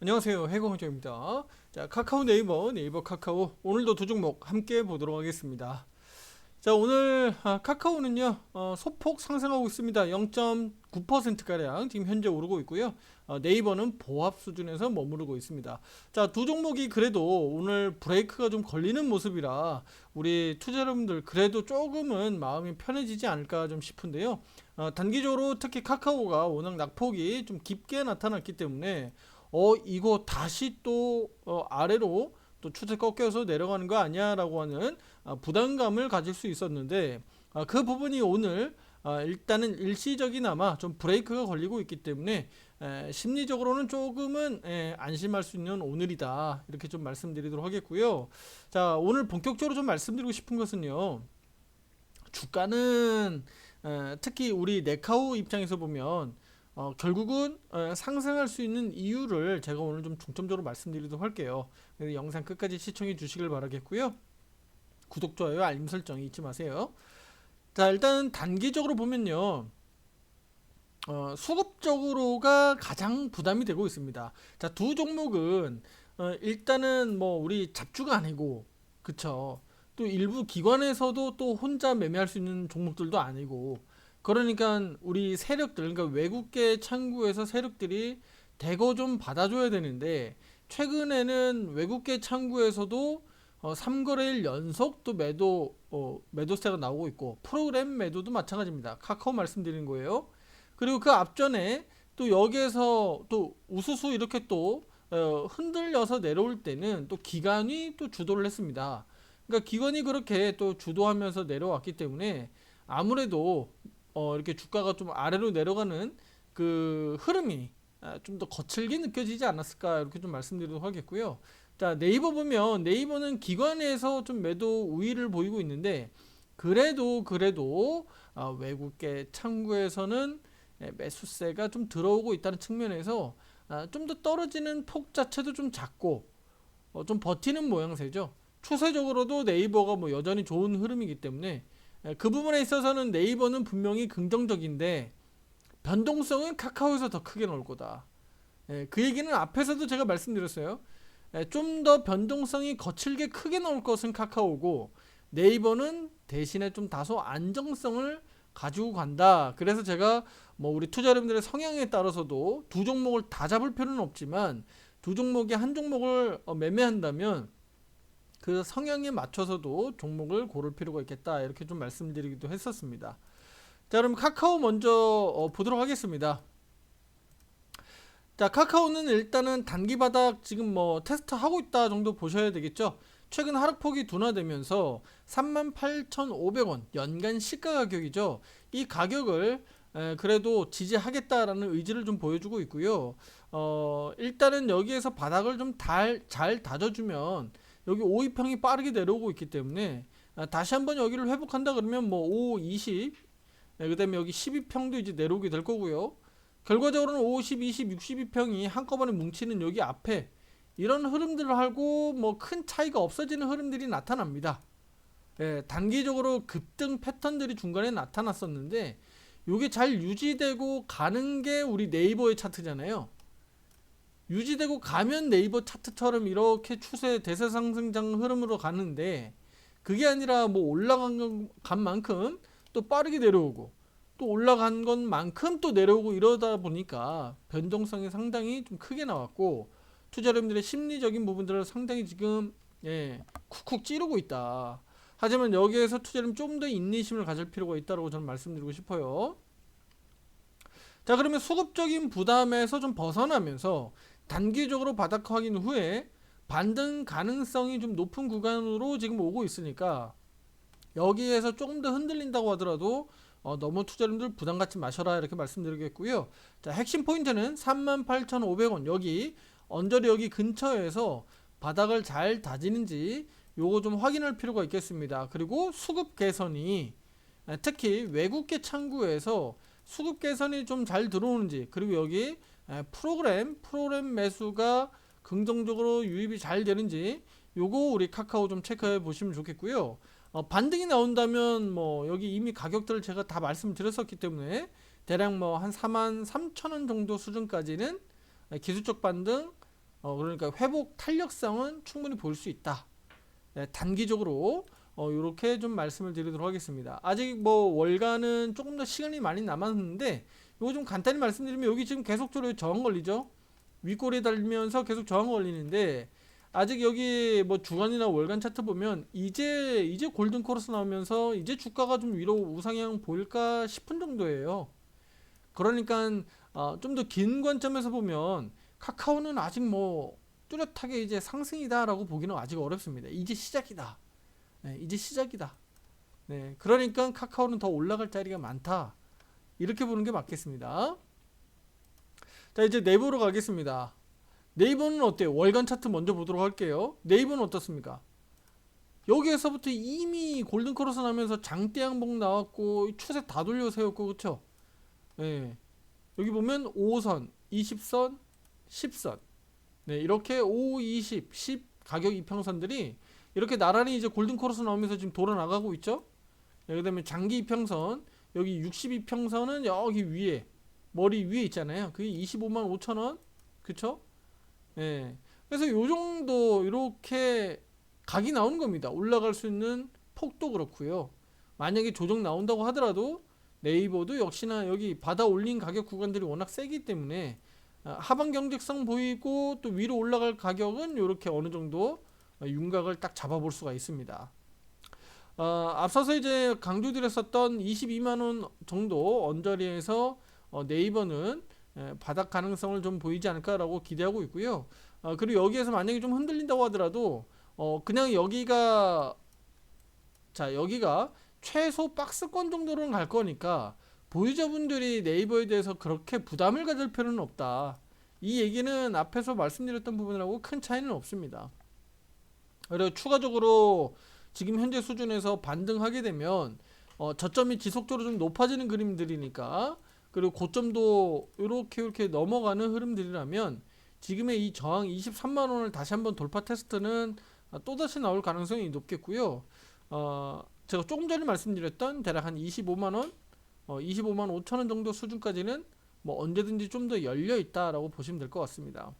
안녕하세요. 해공호정입니다. 자 카카오 네이버 네이버 카카오. 오늘도 두 종목 함께 보도록 하겠습니다. 자 오늘 아, 카카오는요 어, 소폭 상승하고 있습니다. 0.9%가량 지금 현재 오르고 있고요. 어, 네이버는 보합 수준에서 머무르고 있습니다. 자 두 종목이 그래도 오늘 브레이크가 좀 걸리는 모습이라 우리 투자 여러분들 그래도 조금은 마음이 편해지지 않을까 좀 싶은데요. 어, 단기적으로 특히 카카오가 워낙 낙폭이 좀 깊게 나타났기 때문에 어 이거 다시 또 어, 아래로 또 추세 꺾여서 내려가는 거 아니야라고 하는 아, 부담감을 가질 수 있었는데 아, 그 부분이 오늘 아, 일단은 일시적이나마 좀 브레이크가 걸리고 있기 때문에 에, 심리적으로는 조금은 에, 안심할 수 있는 오늘이다 이렇게 좀 말씀드리도록 하겠고요. 자 오늘 본격적으로 좀 말씀드리고 싶은 것은요. 주가는 에, 특히 우리 네카우 입장에서 보면 어, 결국은 어, 상승할 수 있는 이유를 제가 오늘 좀 중점적으로 말씀드리도록 할게요. 영상 끝까지 시청해 주시길 바라겠고요. 구독, 좋아요, 알림 설정 잊지 마세요. 자, 일단 단기적으로 보면요. 어, 수급적으로가 가장 부담이 되고 있습니다. 자, 두 종목은 어, 일단은 뭐 우리 잡주가 아니고 그쵸. 또 일부 기관에서도 또 혼자 매매할 수 있는 종목들도 아니고 그러니까 우리 세력들 그러니까 외국계 창구에서 세력들이 대거 좀 받아줘야 되는데 최근에는 외국계 창구에서도 어, 3거래일 연속 또 매도 어, 매도세가 나오고 있고 프로그램 매도도 마찬가지입니다. 카카오 말씀드리는 거예요. 그리고 그 앞전에 또 여기에서 또 우수수 이렇게 또 어, 흔들려서 내려올 때는 또 기관이 또 주도를 했습니다. 그러니까 기관이 그렇게 또 주도하면서 내려왔기 때문에 아무래도 어, 이렇게 주가가 좀 아래로 내려가는 그 흐름이 아, 좀더 거칠게 느껴지지 않았을까 이렇게 좀 말씀드리도록 하겠고요. 자 네이버 보면 네이버는 기관에서 좀 매도 우위를 보이고 있는데 그래도 그래도 아, 외국계 창구에서는 예, 매수세가 좀 들어오고 있다는 측면에서 아, 좀더 떨어지는 폭 자체도 좀 작고 어, 좀 버티는 모양새죠. 추세적으로도 네이버가 뭐 여전히 좋은 흐름이기 때문에 예, 그 부분에 있어서는 네이버는 분명히 긍정적인데 변동성은 카카오에서 더 크게 나올 거다. 예, 그 얘기는 앞에서도 제가 말씀드렸어요. 예, 좀더 변동성이 거칠게 크게 나올 것은 카카오고 네이버는 대신에 좀 다소 안정성을 가지고 간다. 그래서 제가 뭐 우리 투자 여러분들의 성향에 따라서도 두 종목을 다 잡을 필요는 없지만 두 종목에 한 종목을 어, 매매한다면 그 성향에 맞춰서도 종목을 고를 필요가 있겠다 이렇게 좀 말씀드리기도 했었습니다. 자 그럼 카카오 먼저 어, 보도록 하겠습니다. 자 카카오는 일단은 단기 바닥 지금 뭐 테스트 하고 있다 정도 보셔야 되겠죠. 최근 하락폭이 둔화되면서 38,500원 연간 시가 가격이죠. 이 가격을 에, 그래도 지지하겠다라는 의지를 좀 보여주고 있고요. 어, 일단은 여기에서 바닥을 좀잘 다져주면 여기 5 2평이 빠르게 내려오고 있기 때문에 아, 다시 한번 여기를 회복한다 그러면 뭐 5, 20, 네, 그다음에 여기 12평도 이제 내려오게 될 거고요. 결과적으로는 50, 20, 62평이 한꺼번에 뭉치는 여기 앞에 이런 흐름들을 하고 뭐 큰 차이가 없어지는 흐름들이 나타납니다. 예, 단기적으로 급등 패턴들이 중간에 나타났었는데 이게 잘 유지되고 가는 게 우리 네이버의 차트잖아요. 유지되고 가면 네이버 차트처럼 이렇게 추세 대세 상승장 흐름으로 가는데 그게 아니라 뭐 올라간 간 만큼 또 빠르게 내려오고 또 올라간 것만큼 또 내려오고 이러다 보니까 변동성이 상당히 좀 크게 나왔고 투자 여러분들의 심리적인 부분들을 상당히 지금 예, 쿡쿡 찌르고 있다. 하지만 여기에서 투자는 좀 더 인내심을 가질 필요가 있다고 저는 말씀드리고 싶어요. 자, 그러면 수급적인 부담에서 좀 벗어나면서 단기적으로 바닥 확인 후에 반등 가능성이 좀 높은 구간으로 지금 오고 있으니까 여기에서 조금 더 흔들린다고 하더라도 어, 너무 투자님들 부담 갖지 마셔라 이렇게 말씀드리겠고요. 자, 핵심 포인트는 38,500원 여기 언저리 여기 근처에서 바닥을 잘 다지는지 요거 좀 확인할 필요가 있겠습니다. 그리고 수급 개선이 특히 외국계 창구에서 수급 개선이 좀 잘 들어오는지 그리고 여기 프로그램 프로그램 매수가 긍정적으로 유입이 잘 되는지 요거 우리 카카오 좀 체크해 보시면 좋겠고요. 어, 반등이 나온다면 뭐 여기 이미 가격들을 제가 다 말씀드렸었기 때문에 대략 뭐 한 4만 3천 원 정도 수준까지는 기술적 반등 어, 그러니까 회복 탄력성은 충분히 보일 수 있다. 네, 단기적으로 어, 이렇게 좀 말씀을 드리도록 하겠습니다. 아직 뭐 월간은 조금 더 시간이 많이 남았는데 이거 좀 간단히 말씀드리면 여기 지금 계속적으로 저항 걸리죠. 윗골에 달리면서 계속 저항 걸리는데 아직 여기 뭐 주간이나 월간 차트 보면 이제 이제 골든 코러스 나오면서 이제 주가가 좀 위로 우상향 보일까 싶은 정도예요. 그러니까 어, 좀 더 긴 관점에서 보면 카카오는 아직 뭐 뚜렷하게 이제 상승이다라고 보기는 아직 어렵습니다. 이제 시작이다. 네, 이제 시작이다. 네, 그러니까 카카오는 더 올라갈 자리가 많다. 이렇게 보는 게 맞겠습니다. 자, 이제 네이버로 가겠습니다. 네이버는 어때요? 월간 차트 먼저 보도록 할게요. 네이버는 어떻습니까? 여기에서부터 이미 골든 크로스 나면서 장대 양봉 나왔고 추세 다 돌려 세웠고 그쵸? 예. 여기 보면 5선, 20선, 10선. 네, 이렇게 5, 20, 10 가격 이평선들이 이렇게 나란히 이제 골든 크로스 나오면서 지금 돌아 나가고 있죠? 네, 그 다음에 장기 이평선, 여기 60 이평선은 여기 위에 머리 위에 있잖아요. 그게 25만 5천 원. 그쵸? 예. 그래서 요 정도 이렇게 각이 나오는 겁니다. 올라갈 수 있는 폭도 그렇고요. 만약에 조정 나온다고 하더라도 네이버도 역시나 여기 받아 올린 가격 구간들이 워낙 세기 때문에 아, 하방 경직성 보이고 또 위로 올라갈 가격은 이렇게 어느 정도 윤곽을 딱 잡아볼 수가 있습니다. 어, 앞서서 이제 강조드렸었던 22만 원 정도 언저리에서 어, 네이버는 에, 바닥 가능성을 좀 보이지 않을까라고 기대하고 있고요. 어, 그리고 여기에서 만약에 좀 흔들린다고 하더라도 어, 그냥 여기가 자 여기가 최소 박스권 정도로는 갈 거니까 보유자분들이 네이버에 대해서 그렇게 부담을 가질 필요는 없다. 이 얘기는 앞에서 말씀드렸던 부분하고 큰 차이는 없습니다. 그리고 추가적으로 지금 현재 수준에서 반등하게 되면 어, 저점이 지속적으로 좀 높아지는 그림들이니까 그리고 고점도 이렇게 이렇게 넘어가는 흐름들이라면 지금의 이 저항 23만 원을 다시 한번 돌파 테스트는 또다시 나올 가능성이 높겠고요. 어, 제가 조금 전에 말씀드렸던 대략 한 25만 원, 어, 25만 5천 원 정도 수준까지는 뭐 언제든지 좀 더 열려 있다라고 보시면 될 것 같습니다.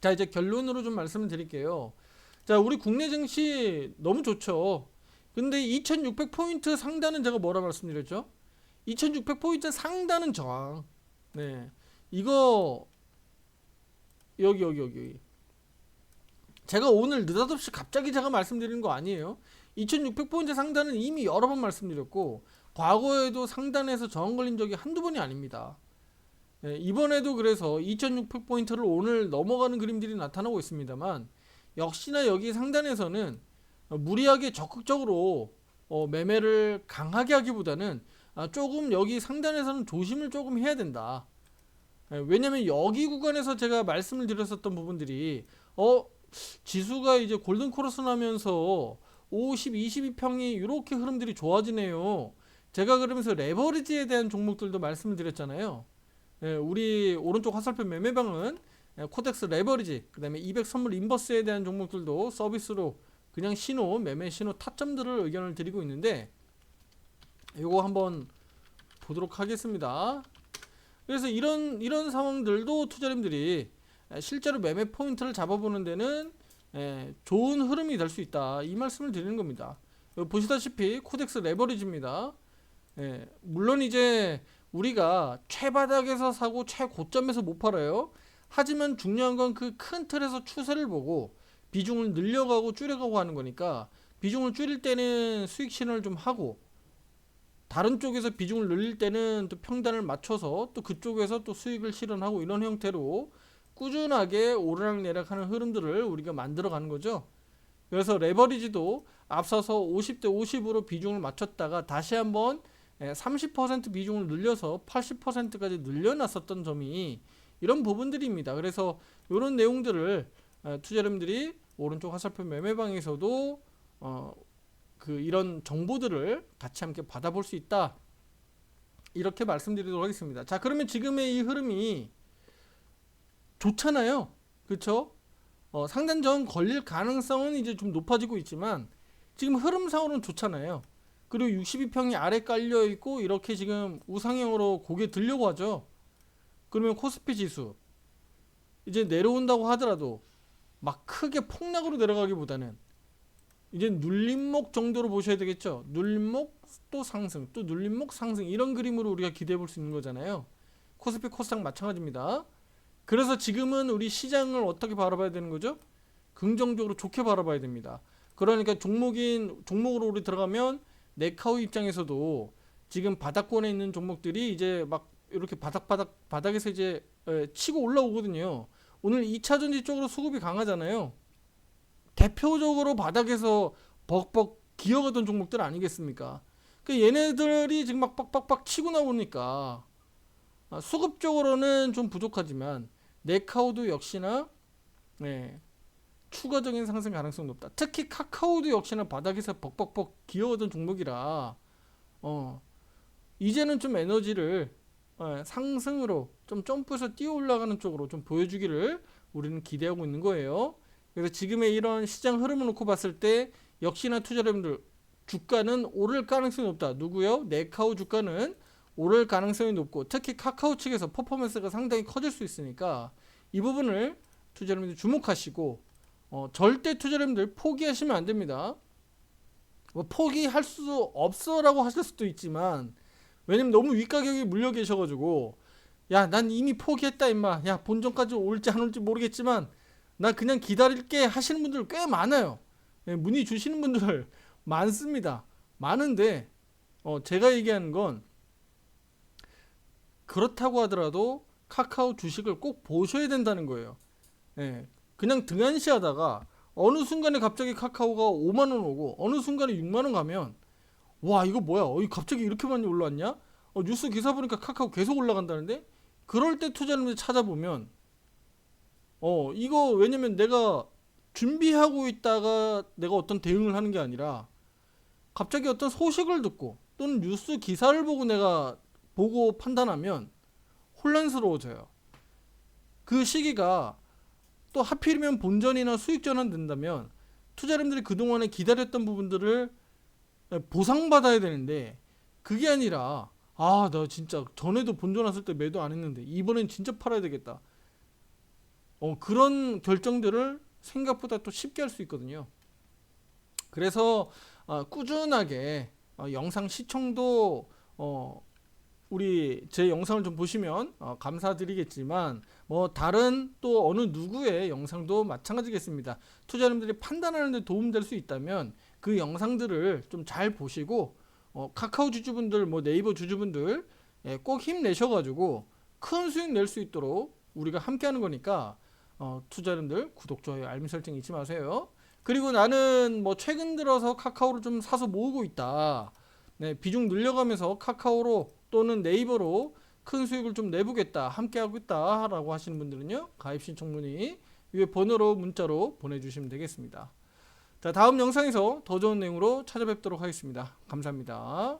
자 이제 결론으로 좀 말씀을 드릴게요. 자 우리 국내 증시 너무 좋죠. 근데 2,600포인트 상단은 제가 뭐라 말씀드렸죠? 2,600포인트 상단은 저항. 네. 이거 여기 여기 여기 제가 오늘 느닷없이 갑자기 제가 말씀드리는 거 아니에요. 2600포인트 상단은 이미 여러 번 말씀드렸고 과거에도 상단에서 저항 걸린 적이 한두 번이 아닙니다. 네, 이번에도 그래서 2600포인트를 오늘 넘어가는 그림들이 나타나고 있습니다만 역시나 여기 상단에서는 무리하게 적극적으로 어, 매매를 강하게 하기보다는 아, 조금 여기 상단에서는 조심을 조금 해야 된다. 예, 왜냐면 여기 구간에서 제가 말씀을 드렸었던 부분들이 어 지수가 이제 골든 코러스 나면서 50, 22평이 이렇게 흐름들이 좋아지네요. 제가 그러면서 레버리지에 대한 종목들도 말씀을 드렸잖아요. 예, 우리 오른쪽 화살표 매매방은 예, 코덱스 레버리지, 그 다음에 200 선물 인버스에 대한 종목들도 서비스로 그냥 신호, 매매 신호 타점들을 의견을 드리고 있는데 이거 한번 보도록 하겠습니다. 그래서 이런 이런 상황들도 투자님들이 실제로 매매 포인트를 잡아보는 데는 예, 좋은 흐름이 될 수 있다. 이 말씀을 드리는 겁니다. 보시다시피 코덱스 레버리지입니다. 예, 물론 이제 우리가 최바닥에서 사고 최고점에서 못 팔아요. 하지만 중요한 건 그 큰 틀에서 추세를 보고 비중을 늘려가고 줄여가고 하는 거니까 비중을 줄일 때는 수익 실현을 좀 하고 다른 쪽에서 비중을 늘릴 때는 또 평단을 맞춰서 또 그쪽에서 또 수익을 실현하고 이런 형태로 꾸준하게 오르락내락하는 흐름들을 우리가 만들어가는 거죠. 그래서 레버리지도 앞서서 50대 50으로 비중을 맞췄다가 다시 한번 30% 비중을 늘려서 80%까지 늘려놨었던 점이 이런 부분들입니다. 그래서 이런 내용들을 투자자님들이 오른쪽 화살표 매매방에서도 어, 그 이런 정보들을 같이 함께 받아볼 수 있다. 이렇게 말씀드리도록 하겠습니다. 자, 그러면 지금의 이 흐름이 좋잖아요. 그렇죠? 어, 상단 전 걸릴 가능성은 이제 좀 높아지고 있지만 지금 흐름상으로는 좋잖아요. 그리고 62평이 아래 깔려 있고 이렇게 지금 우상형으로 고개 들려고 하죠. 그러면 코스피 지수 이제 내려온다고 하더라도 막 크게 폭락으로 내려가기보다는 이제 눌림목 정도로 보셔야 되겠죠. 눌림목 또 상승, 또 눌림목 상승 이런 그림으로 우리가 기대해 볼 수 있는 거잖아요. 코스피 코스닥 마찬가지입니다. 그래서 지금은 우리 시장을 어떻게 바라봐야 되는 거죠? 긍정적으로 좋게 바라봐야 됩니다. 그러니까 종목인 종목으로 우리 들어가면 네카우 입장에서도 지금 바닥권에 있는 종목들이 이제 막 이렇게 바닥바닥 바닥에서 이제 에, 치고 올라오거든요. 오늘 2차 전지 쪽으로 수급이 강하잖아요. 대표적으로 바닥에서 벅벅 기어가던 종목들 아니겠습니까? 그 얘네들이 지금 막 빡빡빡 치고 나오니까 아, 수급적으로는 좀 부족하지만 네카우도 역시나 네, 추가적인 상승 가능성 높다. 특히 카카오도 역시나 바닥에서 벅벅벅 기어오던 종목이라 어 이제는 좀 에너지를 어, 상승으로 좀 점프해서 뛰어 올라가는 쪽으로 좀 보여주기를 우리는 기대하고 있는 거예요. 그래서 지금의 이런 시장 흐름을 놓고 봤을 때 역시나 투자자분들 주가는 오를 가능성이 높다. 누구요? 네카오 주가는 오를 가능성이 높고 특히 카카오 측에서 퍼포먼스가 상당히 커질 수 있으니까 이 부분을 투자자분들 주목하시고 어, 절대 투자자분들 포기하시면 안 됩니다. 뭐 포기할 수 없어라고 하실 수도 있지만 왜냐면 너무 윗가격에 물려 계셔가지고 야 난 이미 포기했다 임마. 야 본전까지 올지 안 올지 모르겠지만 나 그냥 기다릴게 하시는 분들 꽤 많아요. 예, 문의 주시는 분들 많습니다. 많은데 어, 제가 얘기하는 건 그렇다고 하더라도 카카오 주식을 꼭 보셔야 된다는 거예요. 예, 그냥 등한시하다가 어느 순간에 갑자기 카카오가 5만 원 오고 어느 순간에 6만 원 가면 와 이거 뭐야? 어, 이 갑자기 이렇게 많이 올라왔냐? 어, 뉴스 기사 보니까 카카오 계속 올라간다는데 그럴 때 투자자분들 찾아보면 어 이거 왜냐면 내가 준비하고 있다가 내가 어떤 대응을 하는 게 아니라 갑자기 어떤 소식을 듣고 또는 뉴스 기사를 보고 내가 보고 판단하면 혼란스러워져요. 그 시기가 또 하필이면 본전이나 수익 전환 된다면 투자자분들이 그동안에 기다렸던 부분들을 보상받아야 되는데 그게 아니라 아 나 진짜 전에도 본전 왔을 때 매도 안 했는데 이번엔 진짜 팔아야 되겠다. 어 그런 결정들을 생각보다 또 쉽게 할 수 있거든요. 그래서 어, 꾸준하게 어, 영상 시청도 어 우리 제 영상을 좀 보시면 어, 감사드리겠지만 뭐 다른 또 어느 누구의 영상도 마찬가지겠습니다. 투자자분들이 판단하는 데 도움될 수 있다면 그 영상들을 좀 잘 보시고 어, 카카오 주주분들 뭐 네이버 주주분들 예, 꼭 힘내셔가지고 큰 수익 낼 수 있도록 우리가 함께하는 거니까 어, 투자자분들 구독 좋아요 알림 설정 잊지 마세요. 그리고 나는 뭐 최근 들어서 카카오를 좀 사서 모으고 있다. 네, 비중 늘려가면서 카카오로 또는 네이버로 큰 수익을 좀 내보겠다 함께하고 있다라고 하시는 분들은요 가입 신청 문의 위에 번호로 문자로 보내주시면 되겠습니다. 자, 다음 영상에서 더 좋은 내용으로 찾아뵙도록 하겠습니다. 감사합니다.